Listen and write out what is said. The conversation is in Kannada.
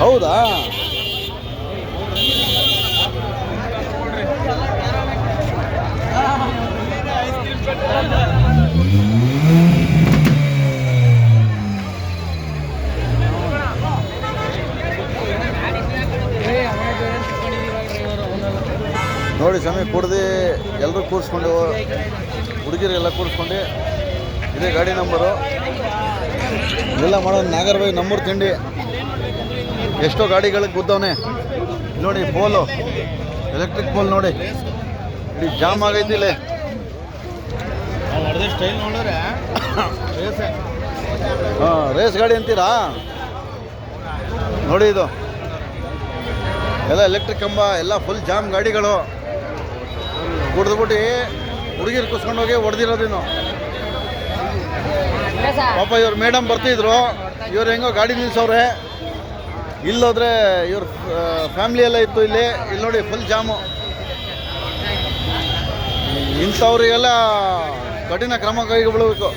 ಹೌದಾ? ನೋಡಿ ಸ್ವಾಮಿ ಕುಡ್ದು ಎಲ್ಲರೂ ಕೂರಿಸ್ಕೊಂಡು ಹುಡುಗಿರೆಲ್ಲ ಕೂರಿಸ್ಕೊಂಡು ಇದೇ ಗಾಡಿ ನಂಬರು. ಇದೆಲ್ಲ ಮಾಡೋದು ನಾಗರಬಾಯಿ ನಮ್ಮೂರು ತಿಂಡಿ. ಎಷ್ಟೋ ಗಾಡಿಗಳಿಗೆ ಗುದ್ದವನೆ. ನೋಡಿ ಪೋಲು ಎಲೆಕ್ಟ್ರಿಕ್ ಪೋಲ್ ನೋಡಿ. ಇಡೀ ಜಾಮ್ ಆಗೈತಿ ಇಲ್ಲಿ. ಹಾಂ ರೇಸ್ ಗಾಡಿ ಅಂತೀರಾ? ನೋಡಿ ಇದು. ಎಲ್ಲ ಎಲೆಕ್ಟ್ರಿಕ್ ಕಂಬ ಎಲ್ಲ ಫುಲ್ ಜಾಮ್ ಗಾಡಿಗಳು. ಕುಡಿದ್ಬಿಟ್ಟು ಹುಡುಗಿರು ಕುಸ್ಕೊಂಡೋಗಿ ಹೊಡೆದಿರೋದಿನ್ನು ಪಾಪ ಇವ್ರು ಮೇಡಮ್ ಬರ್ತಿದ್ರು. ಇವ್ರು ಹೆಂಗೋ ಗಾಡಿ ನಿಲ್ಸವ್ರೆ. ಇಲ್ಲೋದ್ರೆ ಇವ್ರ ಫ್ಯಾಮಿಲಿ ಎಲ್ಲ ಇತ್ತು ಇಲ್ಲಿ. ಇಲ್ಲಿ ನೋಡಿ ಫುಲ್ ಜಾಮು ಇಂಥವ್ರಿಗೆಲ್ಲ ಕಠಿಣ ಕ್ರಮ ಕೈಗೊಳ್ಳಬೇಕು.